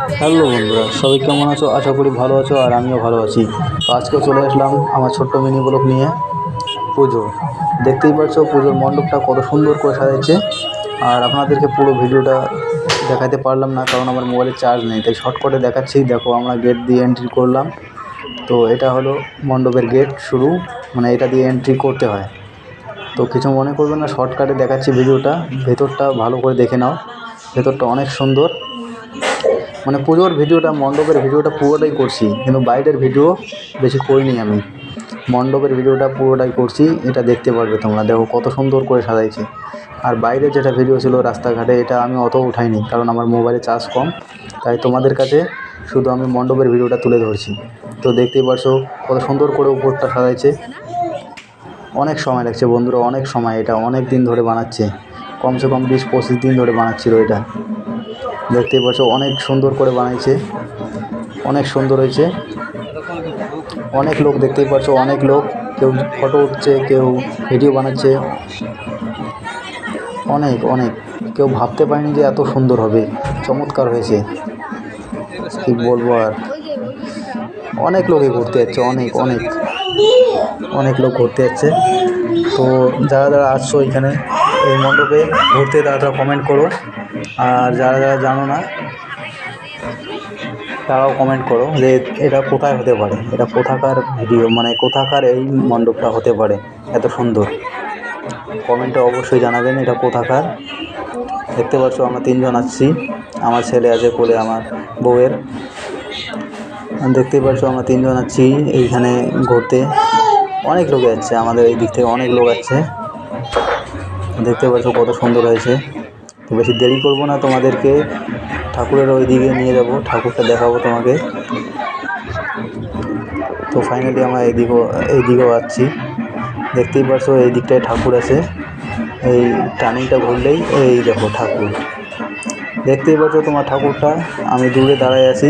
Hello বন্ধুরা, সবাই কেমন আছো? আশা করি ভালো আছো আর আমিও ভালো আছি। তো আজকে চলে আসলাম আমার ছোট্ট মিনি ব্লগ নিয়ে পুজো দেখতেই পাচ্ছ পুজোর মণ্ডপটা কত সুন্দর করে সাজাচ্ছে আর আপনাদেরকে পুরো ভিডিওটা দেখাতে পারলাম না, কারণ আমার মোবাইলে চার্জ নেই। তাই শর্টকাটে দেখাচ্ছি। দেখো, আমরা গেট দিয়ে এন্ট্রি করলাম। তো এটা হলো মণ্ডপের গেট শুরু। মানে এটা দিয়ে এন্ট্রি করতে হয়। তো কিছু মনে করবেন না শর্টকাটে দেখাচ্ছি ভিডিওটা। ভেতরটা ভালো করে দেখে নাও। ভেতরটা অনেক সুন্দর। মানে পুজোর ভিডিওটা, মণ্ডপের ভিডিওটা পুরোটাই করছি, কিন্তু বাইরের ভিডিও বেশি করিনি আমি। মণ্ডপের ভিডিওটা পুরোটাই করছি, এটা দেখতে পারবে তোমরা। দেখো কত সুন্দর করে সাজাইছে। আর বাইরে যেটা ভিডিও ছিল রাস্তাঘাটে, এটা আমি অত উঠাইনি, কারণ আমার মোবাইলে চার্জ কম। তাই তোমাদের কাছে শুধু আমি মণ্ডপের ভিডিওটা তুলে ধরছি। তো দেখতেই পারছ কত সুন্দর করে উপরটা সাজাইছে। অনেক সময় লাগছে বন্ধুরা, অনেক সময় এটা অনেক দিন ধরে বানাচ্ছে। কমসে কম বিশ পঁচিশ দিন ধরে বানাচ্ছিল এটা। দেখতেই পাচ্ছ, অনেক সুন্দর করে বানাইছে। অনেক সুন্দর হয়েছে। অনেক লোক দেখতেই পাচ্ছ, অনেক লোক। কেউ ফটো উঠছে, কেউ ভিডিও বানাচ্ছে। অনেক অনেক। কেউ ভাবতে পারেনি যে এত সুন্দর হবে। চমৎকার হয়েছে। কী বলব আর? অনেক লোকে ঘুরতে যাচ্ছে, অনেক অনেক। অনেক লোক ঘুরতে যাচ্ছে। তো যারা যারা আসছো এখানে, এই মণ্ডপে ঘুরতে, তারা তারা কমেন্ট করো। আর যারা যারা জানো না, তারাও কমেন্ট করো যে এটা কোথায় হতে পারে। এটা কোথাকার ভিডিও মানে কোথাকার এই মণ্ডপটা হতে পারে, এত সুন্দর। কমেন্টে অবশ্যই জানাবেন এটা কোথাকার। দেখতে পাচ্ছ আমরা তিনজন আসছি আমার ছেলে আছে কোলে, আমার বউয়ের। দেখতেই পাচ্ছ আমরা তিনজন আছি এইখানে ঘুরতে। অনেক লোক যাচ্ছে, আমাদের এই দিক থেকে অনেক লোক আছে। দেখতে পাচ্ছ কত সুন্দর হয়েছে। তো বেশি দেরি করব না তোমাদেরকে, ঠাকুরের ওই দিকে নিয়ে যাব, ঠাকুরটা দেখাবো তোমাকে। তো ফাইনালি আমরা এই দিকেও এই দিকেও আসছি দেখতেই পাচ্ছ এই দিকটায় ঠাকুর আছে। এই টার্নিংটা ঘুরলেই এই দেখো ঠাকুর। দেখতেই পাচ্ছ তোমার ঠাকুরটা। আমি দূরে দাঁড়ায় আছি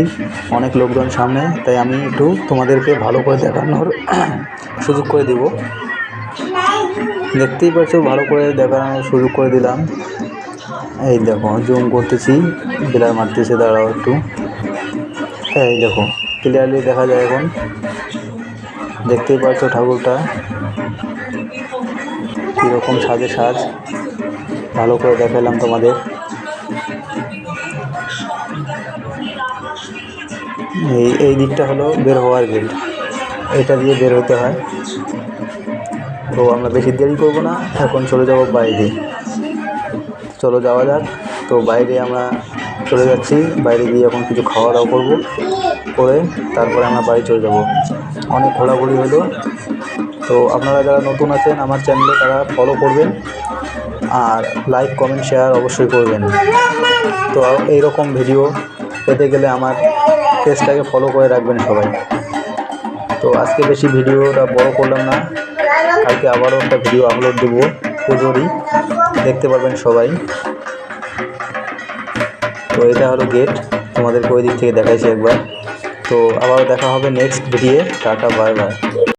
অনেক লোকজন সামনে, তাই আমি একটু তোমাদেরকে ভালো করে দেখানোর সুযোগ করে দিব। দেখতেই পাচ্ছ ভালো করে দেখানোর সুযোগ করে দিলাম। এই দেখো, জুম করতেছি ব্লার মারতেছে, দাঁড়াও একটু। হ্যাঁ এই দেখো, ক্লিয়ারলি দেখা যায় এখন। দেখতেই পাচ্ছ ঠাকুরটা কীরকম সাজে সাজ। ভালো করে দেখালাম তোমাদের। এই এই দিকটা হলো বের হওয়ার গেট এটা দিয়ে বের হতে হয়। তো আমরা বেশি দেরি করব না, এখন চলে যাব বাইরে। চলো যাওয়া যাক। তো বাইরে আমরা চলে যাচ্ছি। বাইরে গিয়ে এখন কিছু খাওয়া দাওয়া করব, করে তারপরে আমরা বাড়ি চলে যাব। অনেক ঘোরাঘুরি হলো। তো আপনারা যারা নতুন আছেন, আমার চ্যানেলে তারা ফলো করবেন। আর লাইক কমেন্ট শেয়ার অবশ্যই করবেন। তো এইরকম ভিডিও পেতে গেলে আমার পেজটাকে ফলো করে রাখবেন সবাই। তো আজকে বেশি ভিডিওটা বড় করলাম না। কালকে আবারও একটা ভিডিও আপলোড দেবো পুজোরই। দেখতে পারবেন সবাই। তো এটা হলো গেট তোমাদেরকে ওই দিক থেকে দেখাইছি একবার। তো আবারও দেখা হবে next video tata bye bye